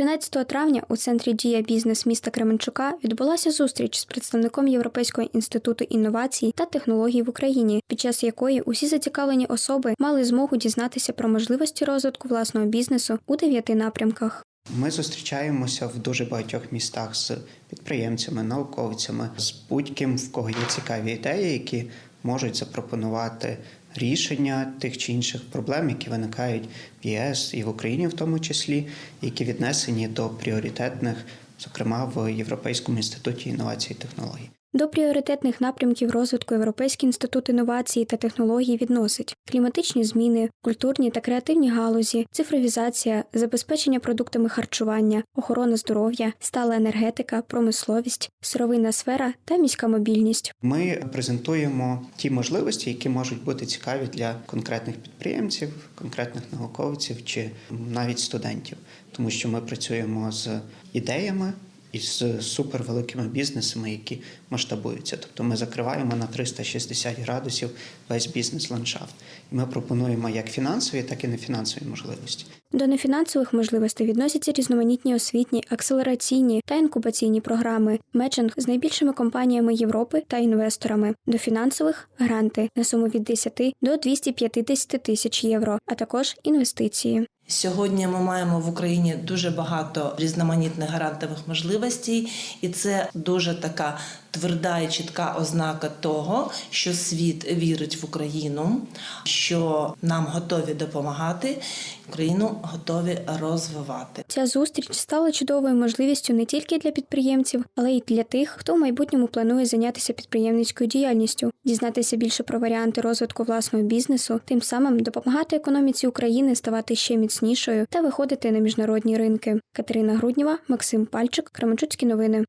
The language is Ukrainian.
13 травня у центрі Дія бізнес міста Кременчука відбулася зустріч з представником Європейського інституту інновацій та технологій в Україні, під час якої усі зацікавлені особи мали змогу дізнатися про можливості розвитку власного бізнесу у дев'яти напрямках. Ми зустрічаємося в дуже багатьох містах з підприємцями, науковцями, з будь-ким, в кого є цікаві ідеї, які можуть запропонувати рішення тих чи інших проблем, які виникають в ЄС і в Україні, в тому числі, які віднесені до пріоритетних, зокрема в Європейському інституті інновацій і технологій. До пріоритетних напрямків розвитку Європейський інститут інновацій та технологій відносить кліматичні зміни, культурні та креативні галузі, цифровізація, забезпечення продуктами харчування, охорона здоров'я, стала енергетика, промисловість, сировинна сфера та міська мобільність. Ми презентуємо ті можливості, які можуть бути цікаві для конкретних підприємців, конкретних науковців чи навіть студентів, тому що ми працюємо з ідеями. І з супервеликими бізнесами, які масштабуються. Тобто ми закриваємо на 360 градусів весь бізнес-ландшафт. І ми пропонуємо як фінансові, так і нефінансові можливості. До нефінансових можливостей відносяться різноманітні освітні, акселераційні та інкубаційні програми, мечинг з найбільшими компаніями Європи та інвесторами. До фінансових гранти на суму від 10 до 250 тисяч євро, а також інвестиції. Сьогодні ми маємо в Україні дуже багато різноманітних грантових можливостей, і це дуже така тверда і чітка ознака того, що світ вірить в Україну, що нам готові допомагати, Україну готові розвивати. Ця зустріч стала чудовою можливістю не тільки для підприємців, але й для тих, хто в майбутньому планує зайнятися підприємницькою діяльністю, дізнатися більше про варіанти розвитку власного бізнесу, тим самим допомагати економіці України ставати ще міцнішою та виходити на міжнародні ринки. Катерина Грудніва, Максим Пальчик, Кременчуцькі новини.